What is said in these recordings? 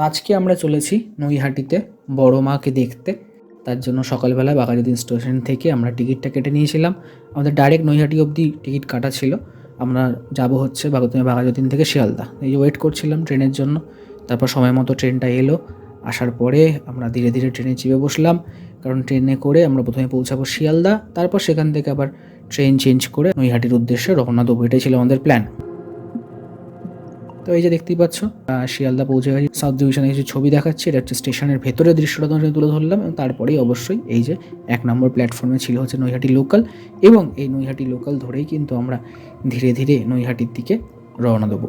আজকে আমরা চলেছি নৈহাটিতে বড় মাকে দেখতে। তার জন্য সকালবেলা বাঘাযতীন স্টেশন থেকে আমরা টিকিটটা কেটে নিয়েছিলাম। আমাদের ডাইরেক্ট নৈহাটি অবধি টিকিট কাটা ছিল। আমরা যাব হচ্ছে বাঘাযতীন বাঘাযতীন থেকে শিয়ালদা। এই যে ওয়েট করছিলাম ট্রেনের জন্য। তারপর সময় মতো ট্রেনটা এলো। আসার পরে আমরা ধীরে ধীরে ট্রেনে চেপে বসলাম। কারণ ট্রেনে করে আমরা প্রথমে পৌঁছাবো শিয়ালদা। তারপর সেখান থেকে আবার ট্রেন চেঞ্জ করে নৈহাটির উদ্দেশ্যে রওনা দেবো। এটাই ছিল আমাদের প্ল্যান তো এই যে দেখতেই পাচ্ছ শিয়ালদা পৌঁছে গেছি। সাউথ ডিভিশনে কিছু ছবি দেখাচ্ছে, এটা হচ্ছে স্টেশনের ভেতরের দৃশ্যটা তোমাদের তুলে ধরলাম এবং তারপরেই অবশ্যই এই যে এক নম্বর প্ল্যাটফর্মে ছিল হচ্ছে নৈহাটি লোকাল এবং এই নৈহাটি লোকাল ধরেই কিন্তু আমরা ধীরে ধীরে নৈহাটির দিকে রওনা দেবো।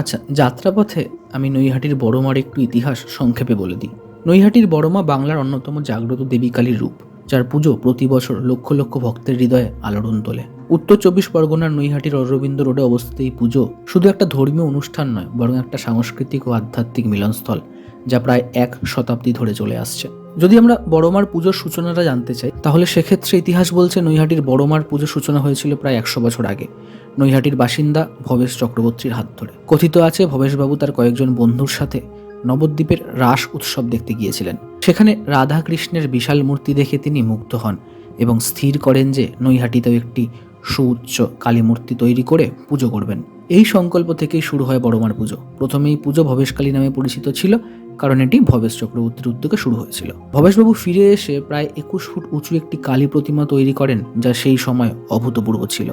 আচ্ছা যাত্রাপথে আমি নৈহাটির বড়মার একটু ইতিহাস সংক্ষেপে বলে দিই। নৈহাটির বড়মা বাংলার অন্যতম জাগ্রত দেবী কালীর রূপ, যার পুজো প্রতি বছর লক্ষ লক্ষ ভক্তের হৃদয়ে আলোড়ন তোলে। উত্তর চব্বিশ পরগনার নৈহাটির অরবিন্দ রোডে অবস্থিত এই পুজো শুধু একটা ধর্মীয় অনুষ্ঠান নয়, বরং একটা সাংস্কৃতিক ও আধ্যাত্মিক মিলনস্থল, যা প্রায় এক শতাব্দী ধরে চলে আসছে। যদি আমরা বড়মার পুজোর সূচনাটা জানতে চাই, তাহলে সেক্ষেত্রে ইতিহাস বলছে নৈহাটির বড়মার পুজোর সূচনা হয়েছিল প্রায় একশো বছর আগে। নৈহাটির বাসিন্দা ভবেশ চক্রবর্তীর হাত ধরে। কথিত আছে, ভবেশবাবু তার কয়েকজন বন্ধুর সাথে নবদ্বীপের রাস উৎসব দেখতে গিয়েছিলেন। সেখানে রাধা কৃষ্ণের বিশাল মূর্তি দেখে তিনি মুগ্ধ হন এবং স্থির করেন যে নৈহাটিতেও একটি সুউচ্চ কালী মূর্তি তৈরি করে পুজো করবেন। এই সংকল্প থেকেই শুরু হয় বড়মার পুজো। প্রথমে এই পুজো ভবেশকালী নামে পরিচিত ছিল, কারণ এটি ভবেশ চক্রবর্তীর উদ্যোগে শুরু হয়েছিল। ভবেশবাবু ফিরে এসে প্রায় একুশ ফুট উঁচু একটি কালী প্রতিমা তৈরি করেন, যা সেই সময় অভূতপূর্ব ছিল।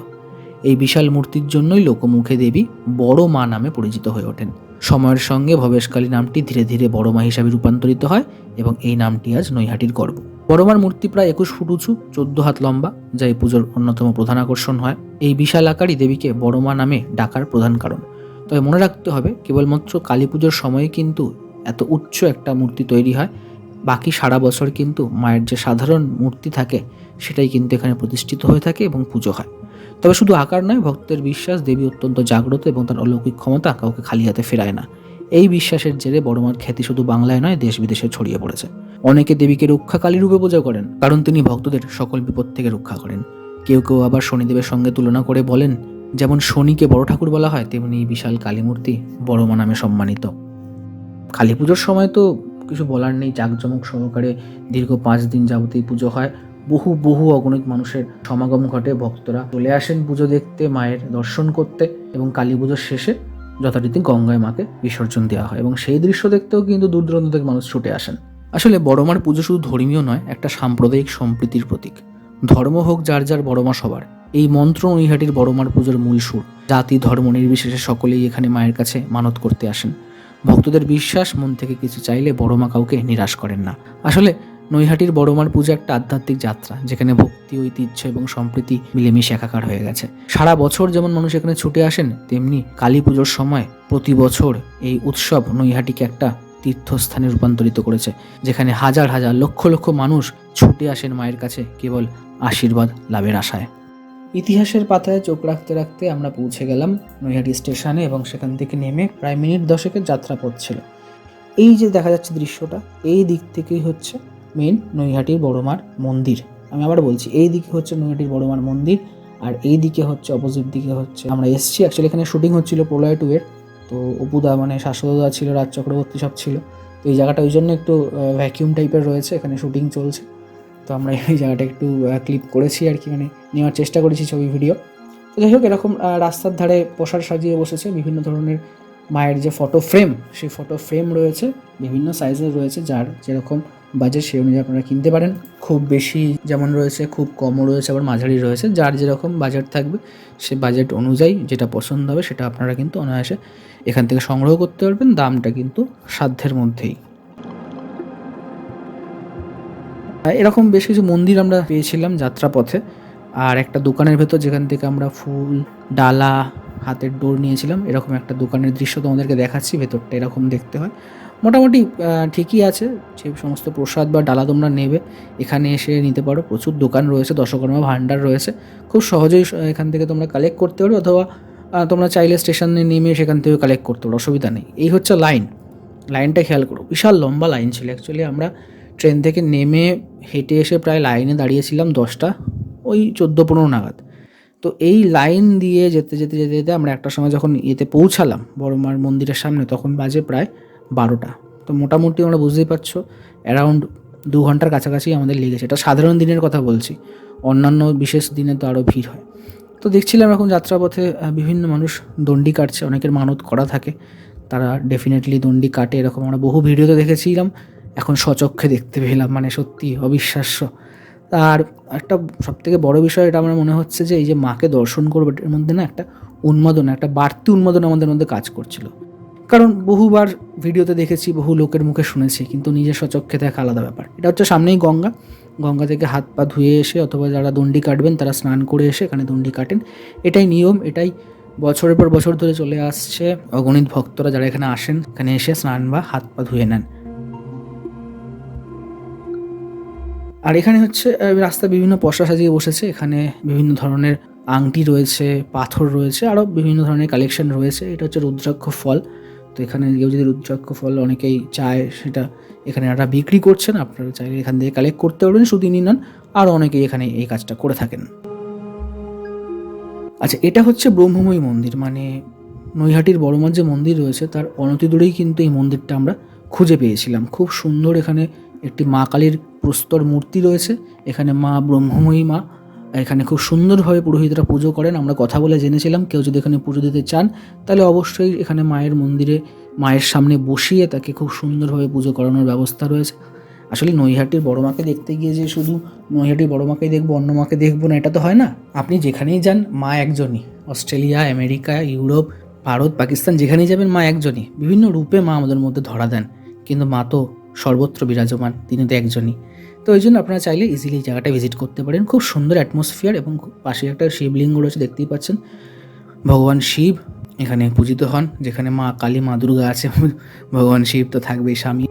এই বিশাল মূর্তির জন্যই লোকমুখে দেবী বড় মা নামে পরিচিত হয়ে ওঠেন। সময়ের সঙ্গে ভবেশকালী নামটি ধীরে ধীরে বড় মা হিসাবে রূপান্তরিত হয় এবং এই নামটি আজ নৈহাটির গর্ব। বড়মার মূর্তি প্রায় একুশ ফুট উঁচু, চোদ্দ হাত লম্বা, যা এই পুজোর অন্যতম প্রধান আকর্ষণ হয়। এই বিশাল আকারই দেবীকে বড়মা নামে ডাকার প্রধান কারণ। তবে মনে রাখতে হবে, কেবলমাত্র কালী পুজোর সময়ে কিন্তু এত উচ্চ একটা মূর্তি তৈরি হয়। বাকি সারা বছর কিন্তু মায়ের যে সাধারণ মূর্তি থাকে, সেটাই কিন্তু এখানে প্রতিষ্ঠিত হয়ে থাকে এবং পুজো হয়। তবে শুধু আকার নয়, ভক্তের বিশ্বাস, দেবী অত্যন্ত জাগ্রত এবং তার অলৌকিক ক্ষমতা কাউকে খালি হাতে ফেরায় না। এই বিশ্বাসের জেরে বড়মার খ্যাতি শুধু বাংলায় নয়, দেশ বিদেশে ছড়িয়ে পড়েছে। অনেকে দেবীকে রক্ষা কালী রূপে পূজা করেন, কারণ তিনি ভক্তদের সকল বিপদ থেকে রক্ষা করেন। কেউ কেউ আবার শনিদেবের সঙ্গে তুলনা করে বলেন, যেমন শনিকে বড় ঠাকুর বলা হয়, তেমনি বিশাল কালী মূর্তি বড়মা নামে সম্মানিত। কালী পুজোর সময় তো কিছু বলার নেই, জাঁকজমক সহকারে দীর্ঘ পাঁচ দিন যাবতীয় পুজো হয়। বহু বহু অগণিত মানুষের সমাগম ঘটে, ভক্তরা চলে আসেন পুজো দেখতে, মায়ের দর্শন করতে এবং কালী পুজোর শেষে যথারীতি গঙ্গায় মাকে বিসর্জন দেওয়া হয় এবং সেই দৃশ্য দেখতেও কিন্তু দূর দূরান্ত থেকে মানুষ ছুটে আসেন। আসলে বড়মার পুজো শুধু ধর্মীয় নয়, একটা সাম্প্রদায়িক সম্প্রীতির প্রতীক। ধর্ম হোক যার যার বড়মা সবার। এই মন্ত্র নৈহাটির বড়মার পুজোর মূল সুর। জাতি, ধর্ম নির্বিশেষে সকলেই এখানে মায়ের কাছে মানত করতে আসেন। ভক্তদের বিশ্বাস, মন থেকে কিছু চাইলে বড়মা কাউকে নিরাশ করেন না। আসলে নৈহাটির বড়মার পুজো একটা আধ্যাত্মিক যাত্রা, যেখানে ভক্তি, ঐতিহ্য এবং সম্প্রীতি মিলেমিশে একাকার হয়ে গেছে। সারা বছর যেমন মানুষ এখানে ছুটে আসেন, তেমনি কালী পুজোর সময় প্রতি বছর এই উৎসব নৈহাটিকে একটা তীর্থস্থানে রূপান্তরিত করেছে, যেখানে হাজার হাজার লক্ষ লক্ষ মানুষ ছুটে আসেন মায়ের কাছে কেবল আশীর্বাদ লাভের আশায়। ইতিহাসের পাতায় চোখ রাখতে রাখতে আমরা পৌঁছে গেলাম নৈহাটি স্টেশনে এবং সেখান থেকে নেমে প্রায় মিনিট দশেকের যাত্রাপথ ছিল। এই যে দেখা যাচ্ছে দৃশ্যটা, এই দিক থেকেই হচ্ছে মেন নৈহাটির বড়মার মন্দির। আমি আবার বলছি, এই দিকে হচ্ছে নৈহাটির বড়মার মন্দির আর এই দিকে হচ্ছে অপোজিট দিকে হচ্ছে। আমরা এসছি অ্যাকচুয়ালি এখানে শুটিং হচ্ছিল প্রলয় টু এর। তো অপুদা মানে শাশ্বতদা ছিল, রাজ চক্রবর্তী সব ছিল। তো এই জায়গাটা ওই জন্য একটু ভ্যাকিউম টাইপের রয়েছে, এখানে শুটিং চলছে। তো আমরা এই জায়গাটা একটু ক্লিপ করেছি আর কি মানে নেওয়ার চেষ্টা করেছি ছবি ভিডিও তো যাই হোক, এরকম রাস্তার ধারে পোশাক সাজিয়ে বসেছে, বিভিন্ন ধরনের মায়ের যে ফটো ফ্রেম সেই ফটো ফ্রেম রয়েছে, বিভিন্ন সাইজের রয়েছে, যার যেরকম বাজেট সেই অনুযায়ী আপনারা কিনতে পারেন। খুব বেশি যেমন রয়েছে, খুব কমও রয়েছে, আবার মাঝারি রয়েছে। যার যেরকম বাজেট থাকবে, সে বাজেট অনুযায়ী যেটা পছন্দ হবে সেটা আপনারা কিন্তু অনায়াসে এখান থেকে সংগ্রহ করতে পারবেন। দামটা কিন্তু সাধ্যের মধ্যেই। এরকম বেশ কিছু মন্দির আমরা পেয়েছিলাম যাত্রাপথে। আর একটা দোকানের ভেতর যেখান থেকে আমরা ফুল, ডালা, হাতের ডোর নিয়েছিলাম, এরকম একটা দোকানের দৃশ্য তোমাদেরকে দেখাচ্ছি, ভেতরটা এরকম দেখতে হয়। মোটামুটি ঠিকই আছে। যে সমস্ত প্রসাদ বা ডালা তোমরা নেবে, এখানে এসে নিতে পারো। প্রচুর দোকান রয়েছে, দশকর্মা ভাণ্ডার রয়েছে। খুব সহজেই এখান থেকে তোমরা কালেক্ট করতে পারো অথবা তোমরা চাইলে স্টেশনে নেমে সেখান থেকে কালেক্ট করতে পারো, অসুবিধা নেই। এই হচ্ছে লাইন লাইনটা খেয়াল করো, বিশাল লম্বা লাইন ছিল। অ্যাকচুয়ালি আমরা ট্রেন থেকে নেমে হেঁটে এসে প্রায় লাইনে দাঁড়িয়েছিলাম দশটা, ওই চোদ্দ পনেরো নাগাদ। তো এই লাইন দিয়ে যেতে যেতে যেতে যেতে আমরা একটা সময় যখন ইয়েতে পৌঁছালাম বড়মার মন্দিরের সামনে, তখন বাজে প্রায় বারোটা। তো মোটামুটি আমরা বুঝতেই পারছ অ্যারাউন্ড দু ঘণ্টার কাছাকাছি আমাদের লেগেছে। এটা সাধারণ দিনের কথা বলছি, অন্যান্য বিশেষ দিনে তো আরও ভিড় হয়। তো দেখছিলাম এখন যাত্রাপথে বিভিন্ন মানুষ দণ্ডি কাটছে, অনেকের মানত করা থাকে, তারা ডেফিনেটলি দণ্ডি কাটে, এরকম আমরা বহু ভিডিওতে দেখেছিলাম, এখন সচক্ষে দেখতে পেলাম মানে সত্যি অবিশ্বাস্য। আর একটা সবথেকে বড় বিষয়, এটা আমার মনে হচ্ছে যে এই যে মাকে দর্শন করব, এর মধ্যে না একটা উন্মাদনা, একটা বাড়তি উন্মাদনা আমাদের মধ্যে কাজ করছিল। কারণ বহুবার ভিডিওতে দেখেছি বহু লোকের মুখে শুনেছি কিন্তু নিজের সচক্ষে দেখা আলাদা ব্যাপার। এটা হচ্ছে সামনেই গঙ্গা। গঙ্গা থেকে হাত পা ধুয়ে এসে অথবা যারা দণ্ডি কাটবেন তারা স্নান করে এসে এখানে দণ্ডি কাটেন। এটাই নিয়ম এটাই বছরের পর বছর ধরে চলে আসছে। অগণিত ভক্তরা যারা এখানে আসেন এখানে এসে স্নান বা হাত পা ধুয়ে নেন। আর এখানে হচ্ছে আহ, রাস্তায় বিভিন্ন পশা সাজিয়ে বসেছে। এখানে বিভিন্ন ধরনের আংটি রয়েছে পাথর রয়েছে আরও বিভিন্ন ধরনের কালেকশন রয়েছে। এটা হচ্ছে রুদ্রাক্ষ ফল। এখানে কেউ যদি রুদ্রাক্ষ ফল অনেকেই চায়, সেটা এখানে একটা বিক্রি করছেন, আপনারা চাইলে এখান থেকে কালেক্ট করতে পারবেন, শুধু ইনি নন। আরও অনেকেই এখানে এই কাজটা করে থাকেন। আচ্ছা এটা হচ্ছে ব্রহ্মময়ী মন্দির। মানে নৈহাটির বড়মার যে মন্দির রয়েছে, তার অনতি দূরেই কিন্তু এই মন্দিরটা আমরা খুঁজে পেয়েছিলাম। খুব সুন্দর এখানে একটি মা কালীর প্রস্তর মূর্তি রয়েছে। এখানে মা ব্রহ্মময়ী মা এখানে খুব সুন্দরভাবে পুরোহিতরা পুজো করেন। আমরা কথা বলে জেনেছিলাম, কেউ যদি এখানে পুজো দিতে চান, তাহলে অবশ্যই এখানে মায়ের মন্দিরে, মায়ের সামনে বসিয়ে তাকে খুব সুন্দরভাবে পুজো করানোর ব্যবস্থা রয়েছে। আসলে নৈহাটির বড় মাকে দেখতে গিয়ে যে শুধু নৈহাটির বড় মাকেই দেখব, অন্য মাকে দেখব না, এটা তো হয় না। আপনি যেখানেই যান, মা একজনই। Australia, America, Europe, Bharat, Pakistan, যেখানেই যাবেন, মা একজনই। বিভিন্ন রূপে মা আমাদের মধ্যে ধরা দেন। কিন্তু মা তো সর্বত্র বিরাজমান, তিনি তো একজনই। তো ওই জন্য আপনারা চাইলে ইজিলি জায়গাটা ভিজিট করতে পারেন। খুব সুন্দর অ্যাটমসফিয়ার এবং পাশে একটা শিবলিঙ্গ রয়েছে, দেখতেই পাচ্ছেন। ভগবান শিব এখানে পূজিত হন, যেখানে মা কালী, মা দুর্গা আছে। ভগবান শিব তো থাকবেই স্বামী।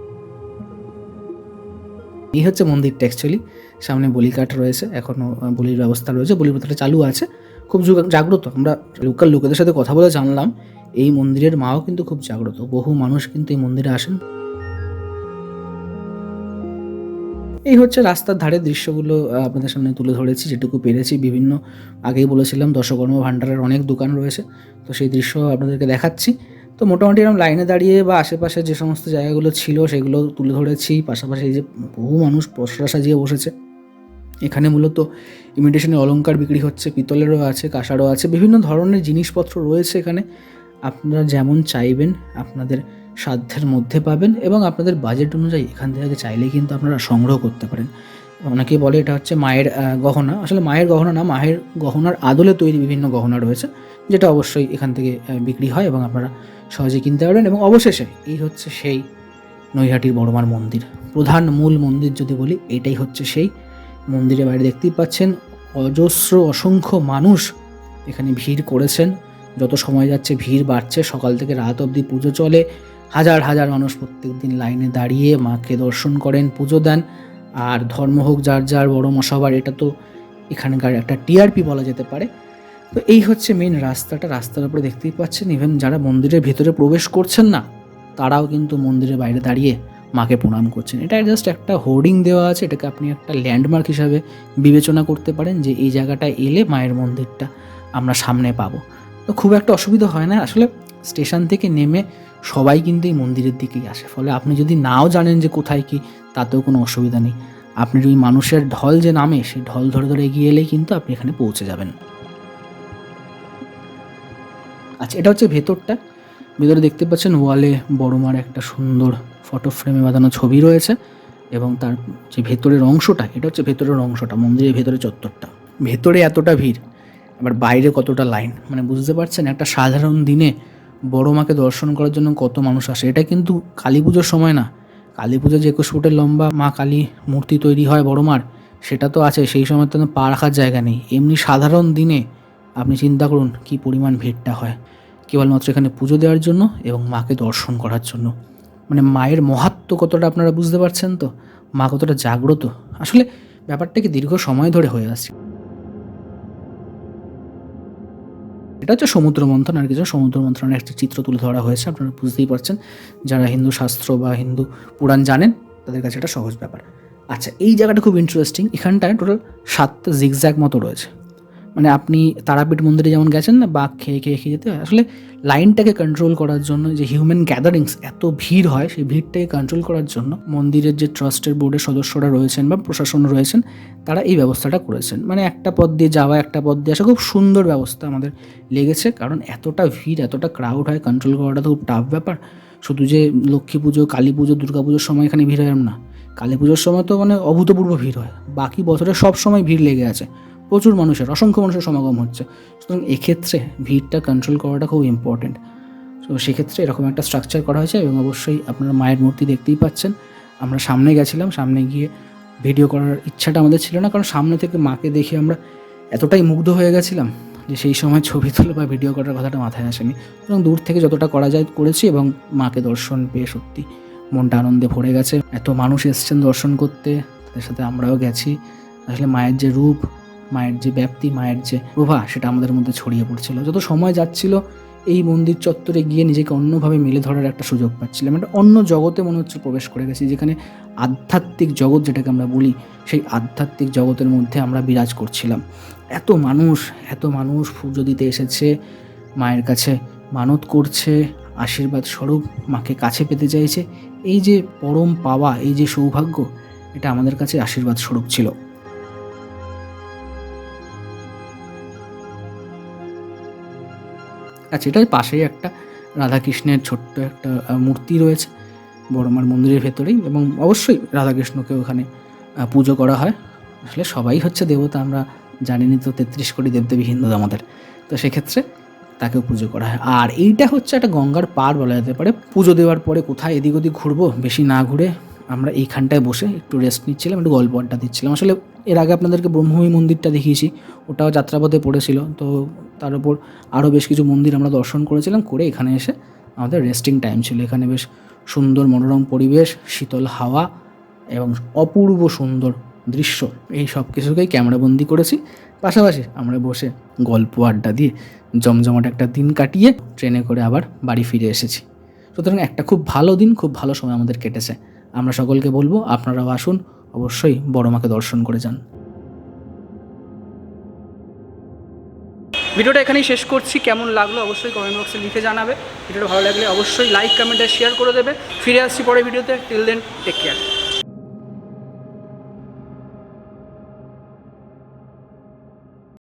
এই হচ্ছে মন্দিরটা অ্যাকচুয়ালি সামনে বলিকাঠ রয়েছে এখনও বলির ব্যবস্থা রয়েছে। বলির প্রথাটা চালু আছে। খুব জাগ্রত। আমরা লোকাল লোকেদের সাথে কথা বলে জানলাম, এই মন্দিরের মাও কিন্তু খুব জাগ্রত। বহু মানুষ কিন্তু এই মন্দিরে আসেন। এই হচ্ছে রাস্তার ধারের দৃশ্যগুলো আপনাদের সামনে তুলে ধরেছি, যেটুকু পেরেছি। বিভিন্ন, আগেই বলেছিলাম দশকর্ম ভাণ্ডারের অনেক দোকান রয়েছে। তো সেই দৃশ্য আপনাদেরকে দেখাচ্ছি। তো মোটামুটি এরকম লাইনে দাঁড়িয়ে বা আশেপাশে যে সমস্ত জায়গাগুলো ছিল, সেগুলো তুলে ধরেছি। পাশাপাশি যে বহু মানুষ পসরা সাজিয়ে বসেছে। এখানে মূলত ইমিটেশনের অলংকার বিক্রি হচ্ছে, পিতলেরও আছে, কাঁসারও আছে। বিভিন্ন ধরনের জিনিসপত্র রয়েছে এখানে। আপনারা যেমন চাইবেন, আপনাদের সাধ্যের মধ্যে পাবেন এবং আপনাদের বাজেট অনুযায়ী এখান থেকে চাইলে কিন্তু আপনারা সংগ্রহ করতে পারেন। অনেকেই বলে এটা হচ্ছে মায়ের গহনা। আসলে মায়ের গহনা না, মায়ের গহনার আদলে তৈরি বিভিন্ন গহনা রয়েছে, যেটা অবশ্যই এখান থেকে বিক্রি হয় এবং আপনারা সহজে কিনতে পারবেন এবং অবশেষে এই হচ্ছে সেই নৈহাটির বড়মার মন্দির। প্রধান মূল মন্দির যদি বলি, এটাই হচ্ছে সেই মন্দিরের বাইরে দেখতেই পাচ্ছেন, অজস্র অসংখ্য মানুষ এখানে ভিড় করেছেন। যত সময় যাচ্ছে, ভিড় বাড়ছে, সকাল থেকে রাত অবধি পুজো চলে। হাজার হাজার মানুষ প্রত্যেক দিন লাইনে দাঁড়িয়ে মাকে দর্শন করেন, পুজো দেন। আর ধর্ম হোক, যার যার বড় মশাবার, এটা তো এখানকার একটা টিআরপি বলা যেতে পারে। তো এই হচ্ছে মেন রাস্তাটা। রাস্তার উপরে দেখতেই পাচ্ছেন ইভেন যারা মন্দিরের ভিতরে প্রবেশ করছেন না, তারাও কিন্তু মন্দিরের বাইরে দাঁড়িয়ে মাকে প্রণাম করছেন। এটা জাস্ট একটা হোর্ডিং দেওয়া আছে। এটাকে আপনি একটা ল্যান্ডমার্ক হিসাবে বিবেচনা করতে পারেন যে এই জায়গাটায় এলে মায়ের মন্দিরটা আমরা সামনে পাবো। তো খুব একটা অসুবিধা হয় না। আসলে স্টেশন থেকে নেমে সবাই কিন্তু এই মন্দিরের দিকেই আসে। ফলে আপনি যদি নাও জানেন যে কোথায় কি, তাতেও কোনো অসুবিধা নেই। আপনি ওই মানুষের ঢল যে নামে, সেই ঢল ধরে ধরে এগিয়ে এলেই কিন্তু আপনি এখানে পৌঁছে যাবেন। আচ্ছা এটা হচ্ছে ভেতরটা। ভেতরে দেখতে পাচ্ছেন ওয়ালে বড়মার একটা সুন্দর ফটো ফ্রেমে বাঁধানো ছবি রয়েছে এবং তার যে ভেতরের অংশটা, এটা হচ্ছে ভেতরের অংশটা, মন্দিরের ভেতরে চত্বরটা। ভেতরে এতটা ভিড়। আবার বাইরে কতটা লাইন মানে বুঝতে পারছেন, একটা সাধারণ দিনে বড় মাকে দর্শন করার জন্য কত মানুষ আসে? এটা কিন্তু কালী পুজোর সময় না। কালী পুজো যে একুশ ফুটের লম্বা মা কালী মূর্তি তৈরি হয় বড় মার, সেটা তো আছে, সেই সময় তো পা রাখার জায়গা নেই। এমনি সাধারণ দিনে আপনি চিন্তা করুন কি পরিমাণ ভিড়টা হয়। কেবলমাত্র এখানে পুজো দেওয়ার জন্য এবং মাকে দর্শন করার জন্য। মানে মায়ের মহাত্ম কতটা আপনারা বুঝতে পারছেন তো? মা কতটা জাগ্রত? আসলে ব্যাপারটা কি দীর্ঘ সময় ধরে হয়ে আসছে। এটা হচ্ছে সমুদ্র মন্থন আর কিছু। সমুদ্র মন্থনের একটা চিত্র তুলে ধরা হয়েছে, আপনারা বুঝতেই পারছেন। যারা হিন্দু শাস্ত্র বা হিন্দু পুরাণ জানেন, তাদের কাছে এটা সহজ ব্যাপার। আচ্ছা এই জায়গাটা খুব ইন্টারেস্টিং এখানটায় টোটাল সাতটা জিগজ্যাগ মতো রয়েছে। মানে আপনি তারাপীঠ মন্দিরে যেমন গেছেন না, বাঘ খেয়ে খেয়ে খেয়ে যেতে হয়। আসলে লাইনটাকে কন্ট্রোল করার জন্য, যে হিউম্যান গ্যাদারিংস এত ভিড় হয়, সেই ভিড়টাকে কন্ট্রোল করার জন্য মন্দিরের যে ট্রাস্টের বোর্ডের সদস্যরা রয়েছেন বা প্রশাসন রয়েছেন, তারা এই ব্যবস্থাটা করেছেন। মানে একটা পথ দিয়ে যাওয়া, একটা পথ দিয়ে আসা খুব সুন্দর ব্যবস্থা আমাদের লেগেছে, কারণ এতটা ভিড়, এতটা ক্রাউড হয় কন্ট্রোল করাটা তো খুব টাফ ব্যাপার। শুধু যে লক্ষ্মী পুজো, কালী পুজো, দুর্গা পুজোর সময় এখানে ভিড় হয় না। কালী পুজোর সময় তো মানে অভূতপূর্ব ভিড় হয়। বাকি বছরে সব সময় ভিড় লেগে আছে। প্রচুর মানুষের, অসংখ্য মানুষের সমাগম হচ্ছে। সুতরাং এক্ষেত্রে ভিড়টা কন্ট্রোল করাটা খুব ইম্পর্টেন্ট তো সেক্ষেত্রে এরকম একটা স্ট্রাকচার করা হয়েছে এবং অবশ্যই আপনারা মায়ের মূর্তি দেখতেই পাচ্ছেন। আমরা সামনে গেছিলাম, সামনে গিয়ে ভিডিও করার ইচ্ছাটা আমাদের ছিল না, কারণ সামনে থেকে মাকে দেখে আমরা এতটাই মুগ্ধ হয়ে গেছিলাম যে সেই সময় ছবি তোলা বা ভিডিও করার কথাটা মাথায় আসেনি। এবং দূর থেকে যতটা করা যায় করেছি এবং মাকে দর্শন পেয়ে সত্যি মনটা আনন্দে ভরে গেছে। এত মানুষ এসছেন দর্শন করতে, তাদের সাথে আমরাও গেছি। আসলে মায়ের যে রূপ মায়ের যে ব্যাপ্তি, মায়ের যে প্রভা, সেটা আমাদের মধ্যে ছড়িয়ে পড়ছিল। যত সময় যাচ্ছিল, এই মন্দির চত্বরে গিয়ে নিজেকে অন্যভাবে মেলে ধরার একটা সুযোগ পাচ্ছিলাম। একটা অন্য জগতে মনে হচ্ছে প্রবেশ করে গেছি, যেখানে আধ্যাত্মিক জগৎ যেটাকে আমরা বলি, সেই আধ্যাত্মিক জগতের মধ্যে আমরা বিরাজ করছিলাম। এত মানুষ এত মানুষ পুজো দিতে এসেছে, মায়ের কাছে মানত করছে, আশীর্বাদ স্বরূপ মাকে কাছে পেতে চাইছে। এই যে পরম পাওয়া, এই যে সৌভাগ্য, এটা আমাদের কাছে আশীর্বাদ স্বরূপ ছিল। আচ্ছা এটার পাশেই একটা রাধাকৃষ্ণের ছোট্ট একটা মূর্তি রয়েছে বড়মার মন্দিরের ভেতরেই এবং অবশ্যই রাধাকৃষ্ণকে ওখানে পুজো করা হয়। আসলে সবাই হচ্ছে দেবতা, আমরা জানিনি তো তেত্রিশ কোটি দেবদেবী হিন্দু আমাদের। তো সেক্ষেত্রে তাকেও পুজো করা হয়। আর এইটা হচ্ছে একটা গঙ্গার পার বলা যেতে পারে। পুজো দেওয়ার পরে কোথায় এদিক ওদিক ঘুরবো, বেশি না ঘুরে আমরা এইখানটায় বসে একটু রেস্ট নিচ্ছিলাম, একটু গল্প আড্ডা দিচ্ছিলাম। আসলে এর আগে আপনাদেরকে ব্রহ্মভূমি মন্দিরটা দেখিয়েছি, ওটাও যাত্রাপথে পড়েছিল, তো তার উপর আরও বেশ কিছু মন্দির আমরা দর্শন করেছিলাম, করে এখানে এসে আমাদের রেস্টিং টাইম ছিল। এখানে বেশ সুন্দর মনোরম পরিবেশ, শীতল হাওয়া এবং অপূর্ব সুন্দর দৃশ্য। এই সব কিছুকেই ক্যামেরাবন্দি করেছি। পাশাপাশি আমরা বসে গল্প আড্ডা দিয়ে জমজমাট একটা দিন কাটিয়ে ট্রেনে করে আবার বাড়ি ফিরে এসেছি। সুতরাং একটা খুব ভালো দিন, খুব ভালো সময় আমাদের কেটেছে। আমরা সকলকে বলব, আপনারাও আসুন অবশ্যই বড় মাকে দর্শন করে যান। ভিডিওটা এখানেই শেষ করছি। কেমন লাগল অবশ্যই কমেন্ট বক্সে লিখে জানাবে। ভিডিওটা ভালো লাগলে অবশ্যই লাইক কমেন্ট আর শেয়ার করে দেবে। ফিরে আসছি পরে ভিডিওতে। Till then take care